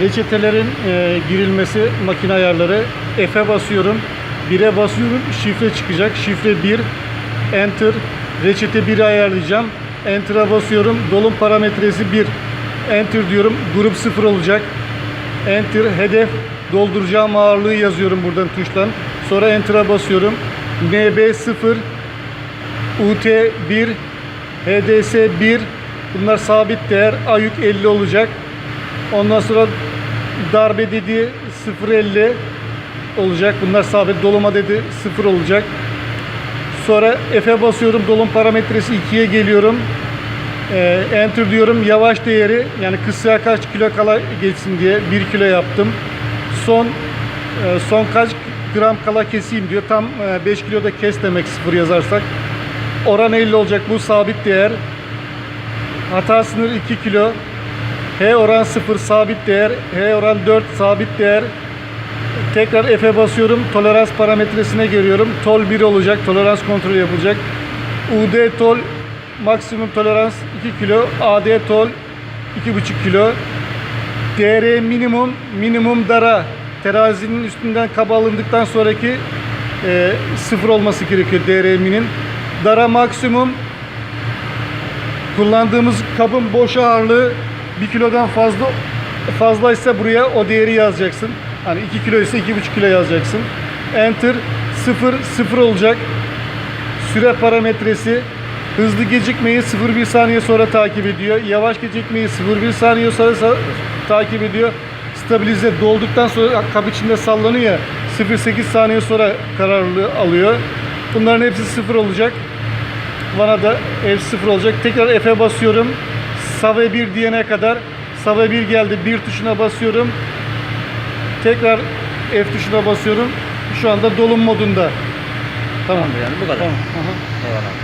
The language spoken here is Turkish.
Reçetelerin e, girilmesi makine ayarları. F'e basıyorum. 1'e basıyorum. Şifre çıkacak. Şifre 1. Enter. Reçete 1'i ayarlayacağım. Enter'a basıyorum. Dolum parametresi 1. Enter diyorum. Grup 0 olacak. Enter. Hedef. Dolduracağım ağırlığı yazıyorum buradan tuştan. Sonra Enter'a basıyorum. NB 0. UT 1. HDS 1. Bunlar sabit değer. AYÜK 50 olacak. Ondan sonra darbe dediği 0.50 olacak. Bunlar sabit. Doluma dedi 0 olacak. Sonra F'e basıyorum. Dolum parametresi 2'ye geliyorum. Ee, enter diyorum. Yavaş değeri yani kısaya kaç kilo kala geçsin diye 1 kilo yaptım. Son e, son kaç gram kala keseyim diyor. Tam e, 5 kiloda kes demek 0 yazarsak. Oran 50 olacak. Bu sabit değer. Hata sınır 2 kilo. H oran 0 sabit değer. H oran 4 sabit değer. Tekrar F'e basıyorum. Tolerans parametresine geliyorum. Tol 1 olacak. Tolerans kontrolü yapılacak. UD tol maksimum tolerans 2 kilo. AD tol 2,5 kilo. DR minimum minimum dara terazinin üstünden kaba alındıktan sonraki e, sıfır olması gerekiyor DR minin. Dara maksimum kullandığımız kabın boş ağırlığı 1 kilodan fazla fazlaysa buraya o değeri yazacaksın. Hani 2 kilo ise 2,5 kilo yazacaksın. Enter 0 0 olacak. Süre parametresi hızlı gecikmeyi 0,1 saniye sonra takip ediyor. Yavaş gecikmeyi 0,1 saniye sonra takip ediyor. Stabilize dolduktan sonra kap içinde sallanıyor ya 0,8 saniye sonra kararlılığı alıyor. Bunların hepsi 0 olacak. Bana da F 0 olacak. Tekrar F'e basıyorum. Save 1 diyene kadar Save 1 geldi. 1 tuşuna basıyorum. Tekrar F tuşuna basıyorum. Şu anda dolum modunda. Tamam. Yani bu kadar. Tamam. Aha. Eyvallah.